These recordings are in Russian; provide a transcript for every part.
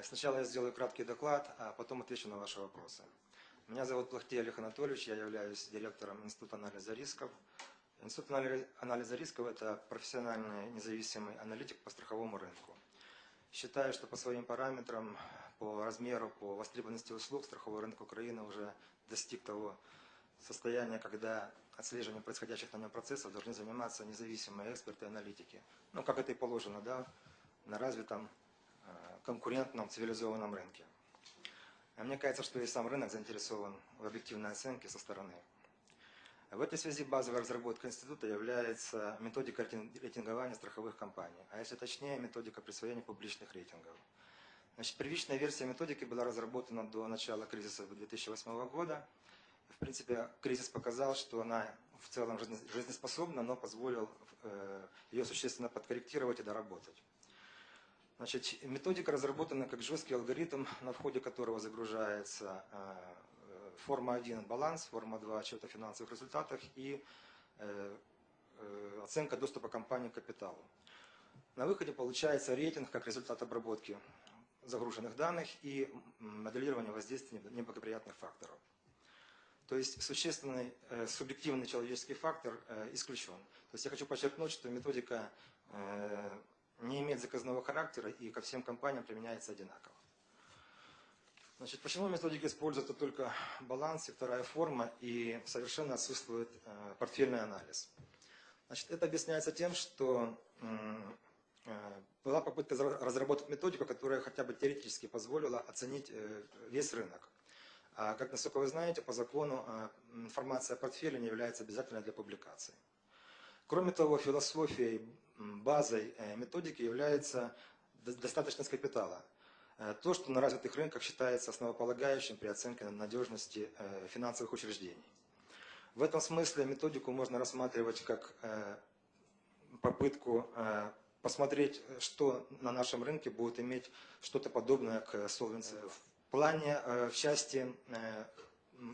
Э, Сначала я сделаю краткий доклад, а потом отвечу на ваши вопросы. Меня зовут Плахтей Олег Анатольевич, я являюсь директором Института анализа рисков. Институт анализ- анализа рисков – это профессиональный независимый аналитик по страховому рынку. Считаю, что по своим параметрам, по размеру, по востребованности услуг страховой рынок Украины уже достиг того состояния, когда отслеживанием происходящих на нем процессов должны заниматься независимые эксперты и аналитики. Ну, как это и положено, да, на развитом конкурентном цивилизованном рынке. А Мне кажется, что и сам рынок заинтересован в объективной оценке со стороны. В этой связи базовой разработкой института является методика рейтин- рейтингования страховых компаний, а если точнее, методика присвоения публичных рейтингов. Значит, первичная версия методики была разработана до начала кризиса 2008 года. В принципе, кризис показал, что она в целом жизне- жизнеспособна, но позволил э, ее существенно подкорректировать и доработать. Значит, методика разработана как жесткий алгоритм, на входе которого загружается э, форма 1 баланс, форма 2 отчет о финансовых результатах и э, э, оценка доступа компании к капиталу. На выходе получается рейтинг как результат обработки загруженных данных и м, моделирования воздействия неблагоприятных факторов. То есть существенный э, субъективный человеческий фактор э, исключен. То есть я хочу подчеркнуть, что методика э, не имеет заказного характера и ко всем компаниям применяется одинаково. Значит, почему в методике используется только баланс и вторая форма и совершенно отсутствует э, портфельный анализ? Значит, это объясняется тем, что э, была попытка разработать методику, которая хотя бы теоретически позволила оценить э, весь рынок. А как, насколько вы знаете, по закону э, информация о портфеле не является обязательной для публикации. Кроме того, философией, базой э, методики является до- достаточность капитала. Э, То, что на развитых рынках считается основополагающим при оценке надежности э, финансовых учреждений. В этом смысле методику можно рассматривать как попытку посмотреть, что на нашем рынке будет иметь что-то подобное к Solvency. В плане, в части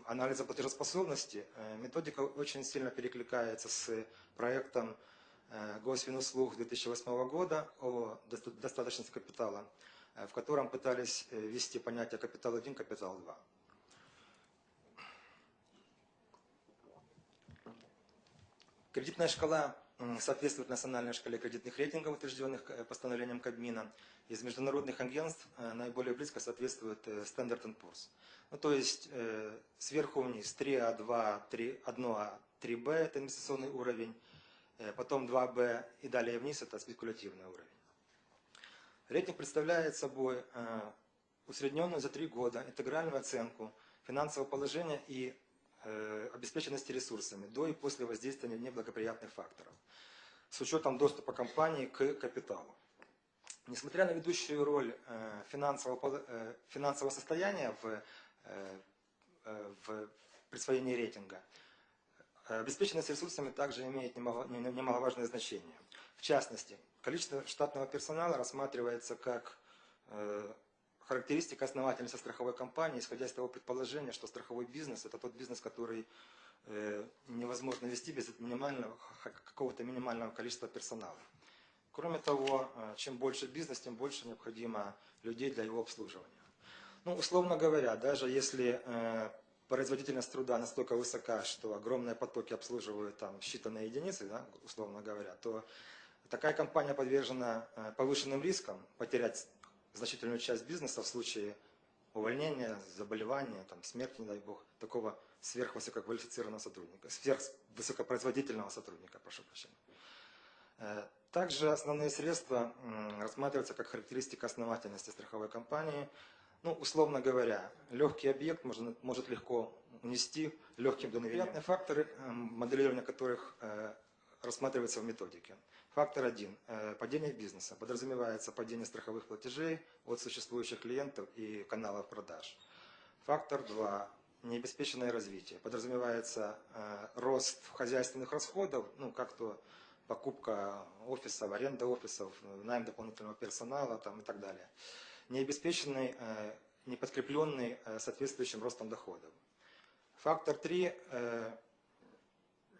анализа платежеспособности э, методика очень сильно перекликается с проектом э, Госфинуслуг 2008 года о доста- достаточности капитала, э, в котором пытались ввести понятие капитал-1, капитал-2. Кредитная шкала соответствует национальной шкале кредитных рейтингов, утвержденных э, постановлением Кабмина. Из международных агентств э, наиболее близко соответствует э, Standard Poor's. Ну, то есть э, сверху вниз 3А2, 3, 1А, 3Б – это инвестиционный уровень, э, потом 2Б и далее вниз – это спекулятивный уровень. Рейтинг представляет собой э, усредненную за три года интегральную оценку финансового положения и обеспеченности ресурсами до и после воздействия неблагоприятных факторов с учетом доступа компании к капиталу. Несмотря на ведущую роль э, финансового, э, финансового состояния в, э, в присвоении рейтинга, обеспеченность ресурсами также имеет немало- не- немаловажное значение. В частности, количество штатного персонала рассматривается как характеристика основательности страховой компании, исходя из того предположения, что страховой бизнес – это тот бизнес, который э, невозможно вести без минимального, какого-то минимального количества персонала. Кроме того, э, чем больше бизнес, тем больше необходимо людей для его обслуживания. Ну, условно говоря, даже если э, производительность труда настолько высока, что огромные потоки обслуживают там считанные единицы, да, условно говоря, то такая компания подвержена повышенным рискам потерять значительную часть бизнеса в случае увольнения, заболевания, там, смерти, не дай бог, такого сверхвысококвалифицированного сотрудника, сверхвысокопроизводительного сотрудника, прошу прощения. Э, Также основные средства рассматриваются как характеристика основательности страховой компании. Ну, условно говоря, легкий объект можно, может легко унести легким благоприятные факторы, м, моделирование которых э, рассматривается в методике. Фактор 1. Э, падение бизнеса. Подразумевается падение страховых платежей от существующих клиентов и каналов продаж. Фактор 2. Необеспеченное развитие. Подразумевается э, рост хозяйственных расходов, ну как то покупка офисов, аренда офисов, найм дополнительного персонала там, и так далее. Необеспеченный, э, неподкрепленный соответствующим ростом доходов. Фактор 3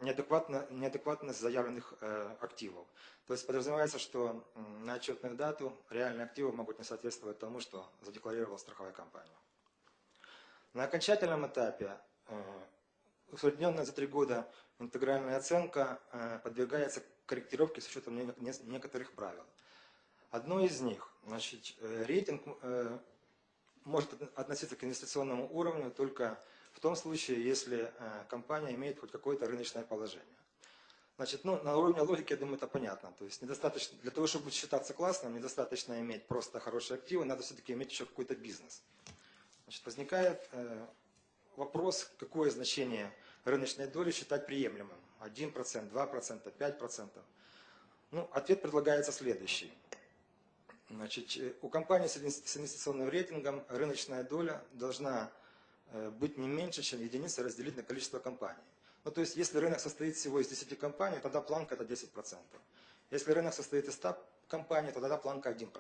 неадекватно, неадекватность заявленных э, активов. То есть подразумевается, что на отчетную дату реальные активы могут не соответствовать тому, что задекларировала страховая компания. На окончательном этапе э, усредненная за три года интегральная оценка э, подвергается корректировке с учетом не- не- некоторых правил. Одно из них, значит, э, рейтинг э, может от- относиться к инвестиционному уровню только в том случае, если э, компания имеет хоть какое-то рыночное положение. Значит, ну, на уровне логики, я думаю, это понятно. То есть недостаточно, для того, чтобы считаться классным, недостаточно иметь просто хорошие активы, надо все-таки иметь еще какой-то бизнес. Значит, возникает э, вопрос, какое значение рыночной доли считать приемлемым. 1%, 2%, 5%. Ну, ответ предлагается следующий. Значит, э, у компании с инвес- с инвестиционным рейтингом рыночная доля должна быть не меньше, чем единица разделить на количество компаний. Ну, то есть, если рынок состоит всего из 10 компаний, тогда планка это 10%. Если рынок состоит из 100 компаний, то тогда планка 1%.